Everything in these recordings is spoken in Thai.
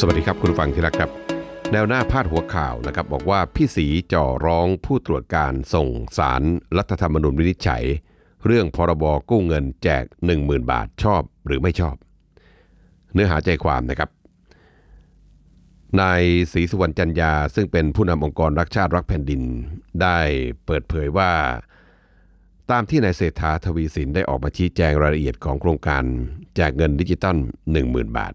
สวัสดีครับคุณฟังที่รักครับ แนวหน้าพาดหัวข่าวนะครับ บอกว่าพี่สีจ่อร้องผู้ตรวจการส่งสารรัฐธรรมนูญวินิจฉัย เรื่องพรบกู้เงินแจก 10,000 บาทชอบหรือไม่ชอบ เนื้อหาใจความนะครับนายศรีสุวรรณจันยา ซึ่งเป็นผู้นำองค์กรรักชาติรักแผ่นดิน ได้เปิดเผยว่า ตามที่นายเศรษฐาทวีสินได้ออกมาชี้แจงรายละเอียดของโครงการแจกเงินดิจิตอล10,000 บาท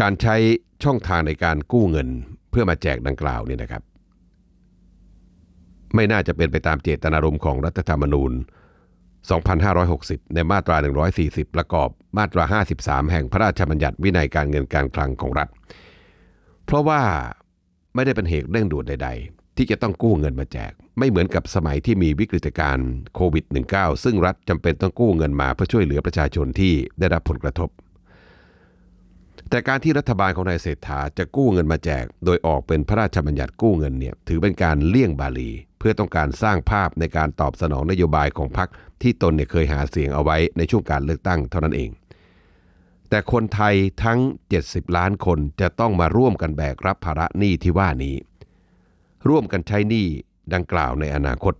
การใช้ช่องทางในการกู้เงินเพื่อมาแจกดังกล่าวนี่นะครับ ไม่น่าจะเป็นไปตามเจตนารมณ์ของรัฐธรรมนูญ 2560 ในมาตรา 140 ประกอบมาตรา 53 แห่งพระราชบัญญัติวินัยการเงินการคลังของรัฐ เพราะว่าไม่ได้เป็นเหตุเร่งด่วนใด ๆ ที่จะต้องกู้เงินมาแจก ไม่เหมือนกับสมัยที่มีวิกฤตการณ์โควิด -19 ซึ่งรัฐจำเป็นต้องกู้เงินมาเพื่อช่วยเหลือประชาชนที่ได้รับผลกระทบ แต่การที่รัฐบาลของนายเศรษฐาจะกู้เงินมาแจก โดยออกเป็นพระราชบัญญัติกู้เงินเนี่ยถือเป็นการเลี่ยงบาลี เพื่อต้องการสร้างภาพในการตอบสนองนโยบายของพรรคที่ตนเนี่ยเคยหาเสียงเอาไว้ในช่วงการเลือกตั้งเท่านั้นเอง แต่คนไทยทั้ง 70 ล้านคนจะต้องมาร่วมกันแบกรับภาระหนี้ที่ว่านี้ ร่วมกันใช้หนี้ดังกล่าวในอนาคต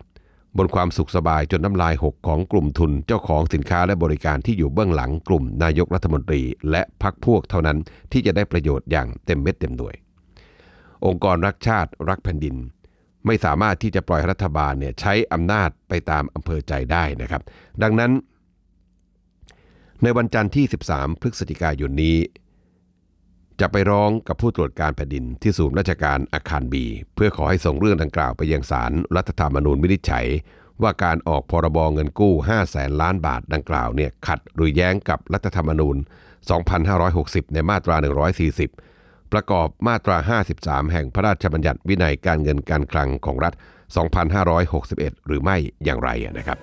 บนความสุขสบายจนน้ำลายหกของกลุ่มทุนเจ้าของสินค้าและบริการที่อยู่เบื้องหลังกลุ่มนายกรัฐมนตรี และพรรคพวกเท่านั้นที่จะได้ประโยชน์อย่างเต็มเม็ดเต็มหน่วย องค์กรรักชาติรักแผ่นดิน ไม่สามารถที่จะปล่อยรัฐบาลเนี่ยใช้อำนาจไปตามอำเภอใจได้นะครับ ดังนั้น ในวันจันทร์ที่ 13 พฤศจิกายนนี้ จะไปร้องกับผู้ตรวจการแผ่นดินที่ศูนย์ราชการอาคารบี เพื่อขอให้ส่งเรื่องดังกล่าวไปยังศาลรัฐธรรมนูญวินิจฉัย ว่าการออกพรบเงินกู้ 5 แสนล้านบาทดังกล่าวเนี่ยขัดหรือแย้งกับรัฐธรรมนูญ 2560 ในมาตรา 140 ประกอบมาตรา 53 แห่งพระราชบัญญัติวินัยการเงินการคลังของรัฐ 2561 หรือไม่อย่างไรนะครับ